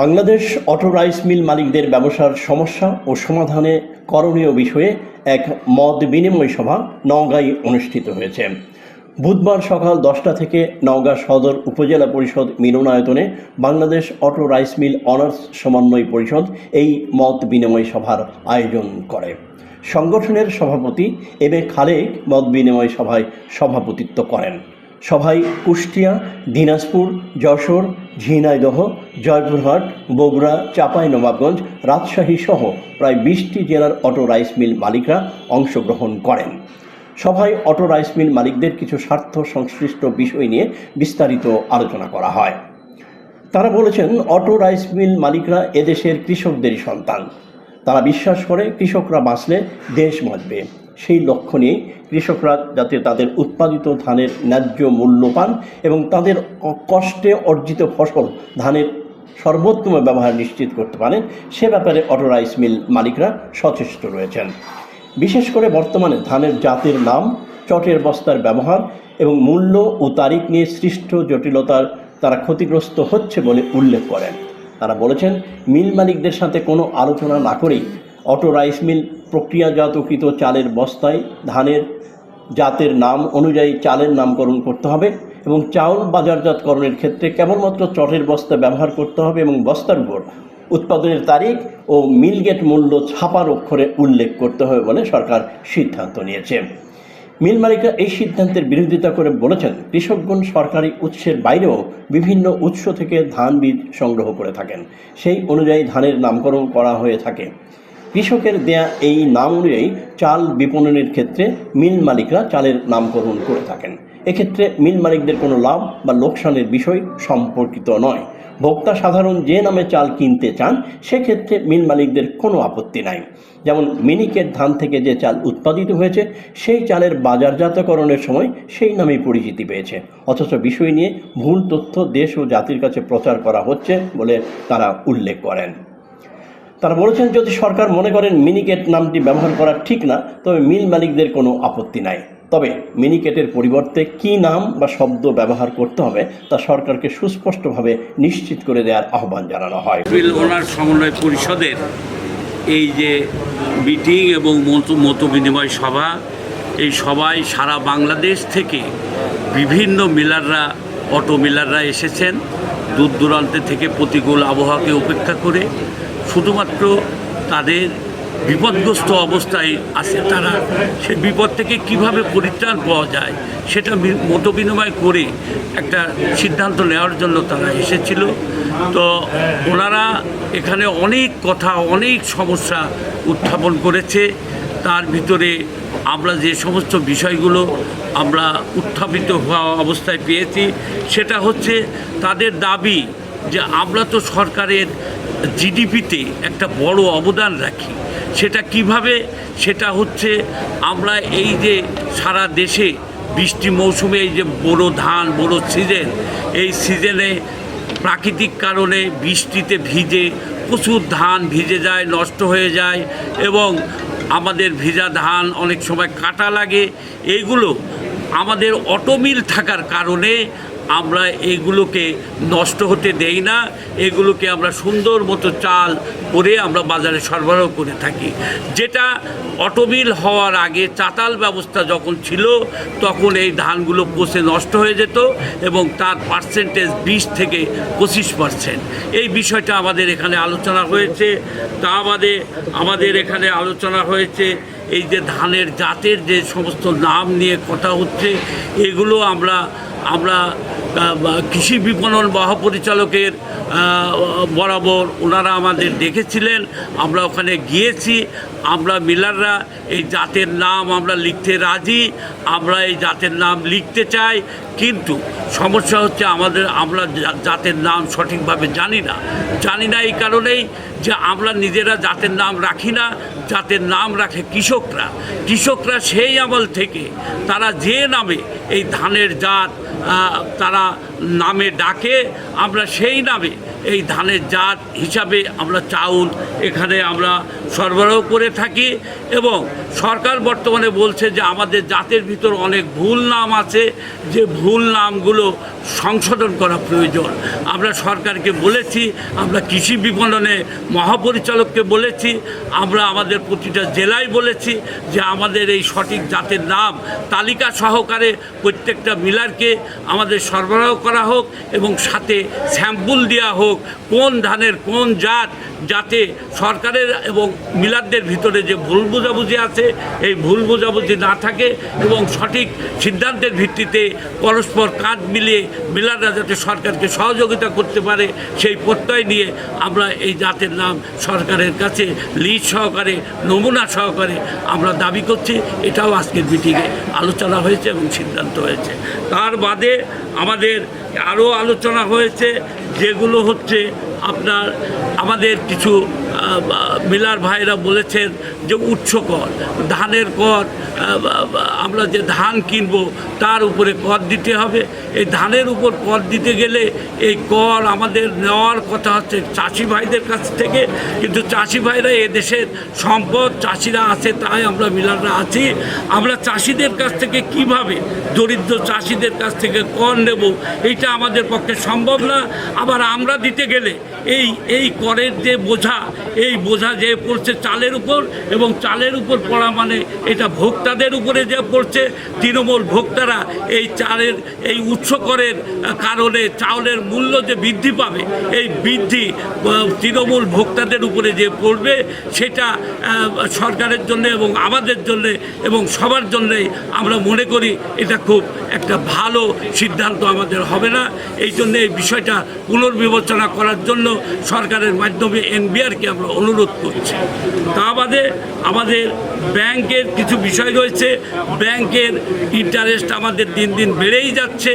Bangladesh auto rice মিল মালিকদের ব্যবসার সমস্যা ও সমাধানে করণীয় বিষয়ে এক মত বিনিময় সভা নওগাঁয় অনুষ্ঠিত হয়েছে। বুধবার সকাল দশটা থেকে নওগাঁ সদর উপজেলা পরিষদ মিলনায়তনে Bangladesh auto rice mill owners সমন্বয় পরিষদ এই মত বিনিময় সভার আয়োজন করে। সংগঠনের সভাপতি এম এ খালেক মত বিনিময় সভায় সভাপতিত্ব করেন। সভায় কুষ্টিয়া, দিনাজপুর, যশোর, ঝিনাইদহ, জয়পুরহাট, বগুড়া, চাপাই, নবাবগঞ্জ, রাজশাহী সহ প্রায় বিশটি জেলার অটো রাইস মিল মালিকরা অংশগ্রহণ করেন। সভায় অটো রাইস মিল মালিকদের কিছু স্বার্থ সংশ্লিষ্ট বিষয় নিয়ে বিস্তারিত আলোচনা করা হয়। তারা বলেছেন, অটো রাইস মিল মালিকরা এদেশের কৃষকদেরই সন্তান। তারা বিশ্বাস করে, কৃষকরা বাঁচলে দেশ বাঁচবে। সেই লক্ষ্য নিয়ে কৃষকরা যাতে তাদের উৎপাদিত ধানের ন্যায্য মূল্য পান এবং তাদের কষ্টে অর্জিত ফসল ধানের সর্বোত্তম ব্যবহার নিশ্চিত করতে পারেন, সে ব্যাপারে অটো রাইস মিল মালিকরা সচেষ্ট রয়েছেন। বিশেষ করে বর্তমানে ধানের জাতের নাম, চটের বস্তার ব্যবহার এবং মূল্য ও তারিখ নিয়ে সৃষ্ট জটিলতার তারা ক্ষতিগ্রস্ত হচ্ছে বলে উল্লেখ করেন। তারা বলেছেন, মিল মালিকদের সাথে কোনো আলোচনা না করেই অটো রাইস মিল প্রক্রিয়াজাতকৃত চালের বস্তায় ধানের জাতের নাম অনুযায়ী চালের নামকরণ করতে হবে এবং চাউল বাজারজাতকরণের ক্ষেত্রে কেবলমাত্র চটের বস্তা ব্যবহার করতে হবে এবং বস্তার উপর উৎপাদনের তারিখ ও মিলগেট মূল্য ছাপার অক্ষরে উল্লেখ করতে হবে বলে সরকার সিদ্ধান্ত নিয়েছে। মিল মালিকরা এই সিদ্ধান্তের বিরোধিতা করে বলেছেন, কৃষকগণ সরকারি উৎসের বাইরেও বিভিন্ন উৎস থেকে ধান বীজ সংগ্রহ করে থাকেন। সেই অনুযায়ী ধানের নামকরণ করা হয়ে থাকে। কৃষকের দেয়া এই নাম অনুযায়ী চাল বিপণনের ক্ষেত্রে মিল মালিকরা চালের নামকরণ করে থাকেন। এক্ষেত্রে মিল মালিকদের কোনো লাভ বা লোকসানের বিষয় সম্পর্কিত নয়। ভোক্তা সাধারণ যে নামে চাল কিনতে চান, সেক্ষেত্রে মিল মালিকদের কোনো আপত্তি নাই। যেমন মিনিকেট ধান থেকে যে চাল উৎপাদিত হয়েছে, সেই চালের বাজারজাতকরণের সময় সেই নামেই পরিচিতি পেয়েছে। অথচ বিষয় নিয়ে ভুল তথ্য দেশ ও জাতির কাছে প্রচার করা হচ্ছে বলে তারা উল্লেখ করেন। তারা বলেছেন, যদি সরকার মনে করেন মিনিকেট নামটি ব্যবহার করা ঠিক না, তবে মিল মালিকদের কোনো আপত্তি নাই। তবে মিনিকেটের পরিবর্তে কী নাম বা শব্দ ব্যবহার করতে হবে, তা সরকারকে সুস্পষ্টভাবে নিশ্চিত করে দেওয়ার আহ্বান জানানো হয়। বিল ওনার সমন্বয় পরিষদের এই যে মিটিং এবং মত বিনিময় সভা, এই সভায় সারা বাংলাদেশ থেকে বিভিন্ন মিলাররা, অটো মিলাররা এসেছেন। দূর দূরান্তে থেকে প্রতিকূল আবহাওয়াকে উপেক্ষা করে শুধুমাত্র তাদের বিপদগ্রস্ত অবস্থায় আছে তারা। সে বিপদ থেকে কীভাবে পরিত্রাণ পাওয়া যায় সেটা মত বিনিময় করে একটা সিদ্ধান্ত নেওয়ার জন্য তারা এসেছিল। তো ওনারা এখানে অনেক কথা, অনেক সমস্যা উত্থাপন করেছে। তার ভিতরে আমরা যে সমস্ত বিষয়গুলো আমরা উত্থাপিত হওয়া অবস্থায় পেয়েছি, সেটা হচ্ছে তাদের দাবি যে আমরা তো সরকারের জিডিপিতে একটা বড় অবদান রাখি। সেটা কীভাবে? সেটা হচ্ছে আমরা এই যে সারা দেশে বৃষ্টি মৌসুমে এই যে বড় ধান, বড় সিজন, এই সিজনে প্রাকৃতিক কারণে বৃষ্টিতে ভিজে প্রচুর ধান ভিজে যায়, নষ্ট হয়ে যায় এবং আমাদের ভিজা ধান অনেক সময় কাটা লাগে। এইগুলো আমাদের অটোমিল থাকার কারণে আমরা এগুলোকে নষ্ট হতে দেই না, এগুলোকে আমরা সুন্দর মতো চাল করে আমরা বাজারে সরবরাহ করে থাকি। যেটা অটোমিল হওয়ার আগে চাতাল ব্যবস্থা যখন ছিল, তখন এই ধানগুলো পচে নষ্ট হয়ে যেত এবং তার পার্সেন্টেজ বিশ থেকে পঁচিশ পার্সেন্ট এই বিষয়টা আমাদের এখানে আলোচনা হয়েছে। তা আমাদের আমাদের এখানে আলোচনা হয়েছে এই যে ধানের জাতের যে সমস্ত নাম নিয়ে কথা হচ্ছে, এগুলো আমরা আমরা কৃষি বিপণন মহাপরিচালকের বরাবর ওনারা আমাদের দেখেছিলেন। আমরা ওখানে গিয়েছি। আমরা মিলাররা এই জাতের নাম আমরা লিখতে রাজি। আমরা এই জাতের নাম লিখতে চাই। কিন্তু সমস্যা হচ্ছে আমাদের, আমরা জাতের নাম সঠিকভাবে জানি না। জানি না এই কারণেই যে আমরা নিজেরা জাতের নাম রাখি না, জাতের নাম রাখে কৃষকরা। কৃষকরা সেই আমল থেকে তারা যে নামে এই ধানের জাত তারা নামে ডাকে, আমরা সেই নামে এই ধানের জাত হিসাবে আমরা চাউল এখানে আমরা সরবরাহ করে থাকি এবং সরকার বর্তমানে বলছে যে আমাদের জাতের ভিতর অনেক ভুল নাম আছে, যে ভুল নামগুলো সংশোধন করা প্রয়োজন। আমরা সরকারকে বলেছি, আমরা কৃষি বিপণনে মহাপরিচালককে বলেছি, আমরা আমাদের প্রতিটা জেলায় বলেছি যে আমাদের এই সঠিক জাতের নাম তালিকা সহকারে প্রত্যেকটা মিলারকে আমাদের সরবরাহ করা হোক এবং সাথে স্যাম্পল দেওয়া হোক, কোন ধানের কোন জাত, যাতে সরকারের এবং মিলারদের ভিতরে যে ভুল বোঝাবুঝি আছে, এই ভুল বোঝাবুঝি না থাকে এবং সঠিক সিদ্ধান্তের ভিত্তিতে পরস্পর কাঁধ মিলিয়ে মিলাররা যাতে সরকারকে সহযোগিতা করতে পারে, সেই প্রত্যয় নিয়ে আমরা এই জাতের নাম সরকারের কাছে লিজ সহকারে, নমুনা সহকারে আমরা দাবি করছি। এটাও আজকের মিটিংয়ে আলোচনা হয়েছে এবং সিদ্ধান্ত হয়েছে। তার বাদে আমাদের আরও আলোচনা হয়েছে যেগুলো হচ্ছে আপনার আমাদের কিছু মিলার ভাইরা বলেছেন যে উচ্চ কর, ধানের কর আমরা যে ধান কিনব তার উপরে কর দিতে হবে। এই ধানের উপর কর দিতে গেলে এই কর আমাদের নেওয়ার কথা হচ্ছে চাষি ভাইদের কাছ থেকে। কিন্তু চাষি ভাইরা দেশের সম্পদ, চাষিরা আছে তাই আমরা মিলাররা আছি। আমরা চাষিদের কাছ থেকে কীভাবে দরিদ্র চাষিদের কাছ থেকে কর নেব, এইটা আমাদের পক্ষে সম্ভব না। আবার আমরা দিতে গেলে এই এই করের যে বোঝা, এই বোঝা যে পড়ছে চালের উপর এবং চালের উপর পড়া মানে এটা ভোক্তাদের উপরে যে পড়ছে, তৃণমূল ভোক্তারা এই চালের, এই উৎস করের কারণে চাউলের মূল্য যে বৃদ্ধি পাবে, এই বৃদ্ধি তৃণমূল ভোক্তাদের উপরে যে পড়বে, সেটা সরকারের জন্য এবং আমাদের জন্য এবং সবার জন্যে আমরা মনে করি এটা খুব একটা ভালো সিদ্ধান্ত আমাদের হবে না। এই জন্য এই বিষয়টা পুনর্বিবেচনা করার জন্য সরকারের মাধ্যমে এনবিআরকে আমরা অনুরোধ করছি। তা বাদে আমাদের ব্যাংকের কিছু বিষয় রয়েছে। ব্যাংকের ইন্টারেস্ট আমাদের দিন দিন বেড়েই যাচ্ছে।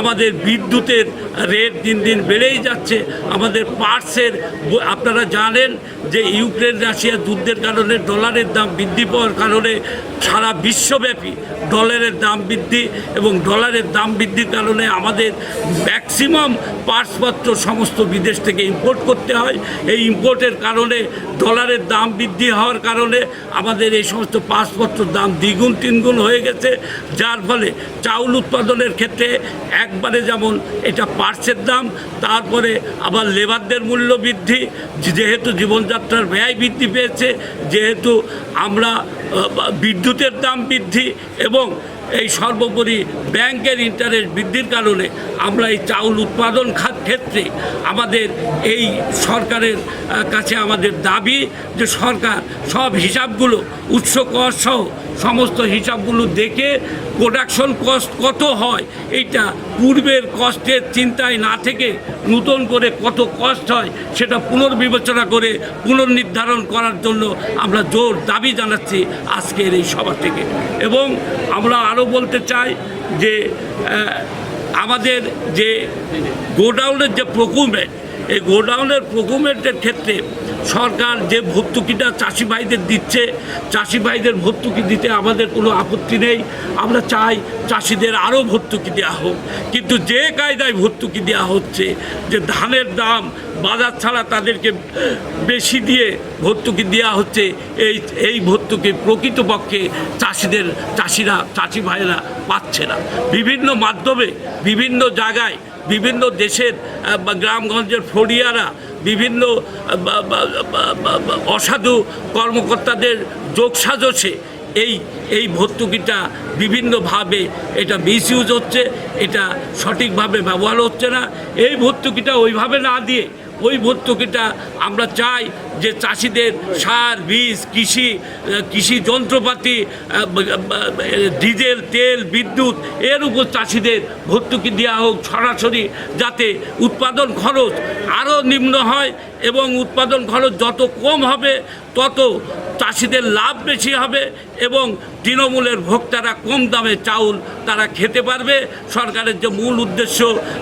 আমাদের বিদ্যুতের রেট দিন দিন বেড়েই যাচ্ছে। আমাদের পার্টসের আপনারা জানেন যে ইউক্রেন, রাশিয়া যুদ্ধের কারণে ডলারের দাম বৃদ্ধি পাওয়ার কারণে সারা বিশ্বব্যাপী ডলারের দাম বৃদ্ধি এবং ডলারের দাম বৃদ্ধির কারণে আমাদের ম্যাক্সিমাম পার্টসপত্র সমস্ত বিদেশ থেকে ইম্পোর্ট করতে হয়। এই ইম্পোর্টের কারণে ডলারের দাম বৃদ্ধি হওয়ার কারণে আমাদের এই সমস্ত পাসপত্রের দাম দ্বিগুণ, তিনগুণ হয়ে গেছে। যার ফলে চাউল উৎপাদনের ক্ষেত্রে একবারে যেমন এটা পার্সের দাম, তারপরে আবার লেবারদের মূল্য বৃদ্ধি। যেহেতু জীবনযাত্রার ব্যয় বৃদ্ধি পেয়েছে যেহেতু আমরা বিদ্যুতের দাম বৃদ্ধি এবং এই সর্বোপরি ব্যাংকের ইন্টারেস্ট বৃদ্ধির কারণে আমরা এই চাউল উৎপাদন ক্ষেত্রে আমাদের এই সরকারের কাছে আমাদের দাবি যে সরকার সব হিসাবগুলো, উৎস কর সহ সমস্ত হিসাবগুলো দেখে প্রোডাকশন কস্ট কত হয়, এইটা পূর্বের কষ্টের চিন্তায় না থেকে নতুন করে কত কষ্ট হয়, সেটা পুনর্বিবেচনা করে পুনর্নির্ধারণ করার জন্য আমরা জোর দাবি জানাচ্ছি আজকের এই সভা থেকে। এবং আমরা আরও বলতে চাই যে আমাদের যে গোডাউনের যে প্রকুরমেন্ট এই গোডাউনের প্রকুরমেন্টের ক্ষেত্রে সরকার যে ভর্তুকিটা চাষি ভাইদের দিচ্ছে, চাষি ভাইদের ভর্তুকি দিতে আমাদের কোনো আপত্তি নেই। আমরা চাই চাষিদের আরও ভর্তুকি দেওয়া হোক। কিন্তু যে কায়দায় ভর্তুকি দেওয়া হচ্ছে, যে ধানের দাম বাজার ছাড়া তাদেরকে বেশি দিয়ে ভর্তুকি দেওয়া হচ্ছে, এই এই ভর্তুকি প্রকৃতপক্ষে চাষিদের, চাষিরা, চাষি ভাইরা পাচ্ছে না। বিভিন্ন মাধ্যমে, বিভিন্ন জায়গায়, বিভিন্ন দেশের গ্রামগঞ্জের ফড়িয়ারা বিভিন্ন অসাধু কর্মকর্তাদের যোগসাজসে এই এই ভর্তুকিটা বিভিন্নভাবে এটা মিসইউজ হচ্ছে, এটা সঠিকভাবে ব্যবহার হচ্ছে না। এই ভর্তুকিটা ওইভাবে না দিয়ে ওই ভর্তুকিটা আমরা চাই যে চাষিদের সার, বীজ, কৃষি কৃষি যন্ত্রপাতি ডিজেল, তেল, বিদ্যুৎ, এর উপর চাষিদের ভর্তুকি দেওয়া হোক সরাসরি যাতে উৎপাদন খরচ আরও নিম্ন হয় এবং উৎপাদন খরচ যত কম হবে, তত চাষিদের লাভ বেশি হবে এবং তৃণমূলের ভোক্তারা কম দামে চাউল তারা খেতে পারবে। সরকারের যে মূল উদ্দেশ্য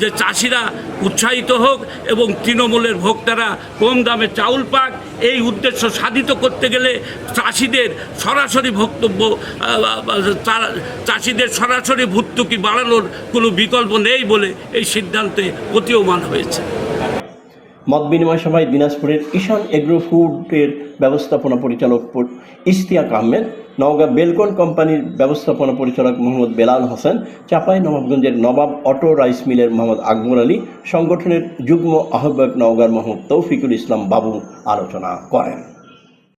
যে চাষিরা উৎসাহিত হোক এবং তৃণমূলের ভোক্তারা কম দামে চাউল পাক এই উদ্দেশ্য সাধিত করতে গেলে চাষিদের সরাসরি বক্তব্য চাষিদের সরাসরি ভর্তুকি বাড়ানোর কোনো বিকল্প নেই বলে এই সিদ্ধান্তে প্রতীয়মান হয়েছে। মত বিনিময় সভায় দিনাজপুরের ঈশান এগ্রো ফুডের ব্যবস্থাপনা পরিচালক ইশতিয়াক আহমেদ, নওগাঁ বেলকন কোম্পানির ব্যবস্থাপনা পরিচালক মোহাম্মদ বেলাল হোসেন, চাপাই নবাবগঞ্জের নবাব অটো রাইস মিলের মোহাম্মদ আকবর আলী, সংগঠনের যুগ্ম আহ্বায়ক নওগাঁর মোহাম্মদ তৌফিকুল ইসলাম বাবু আলোচনা করেন।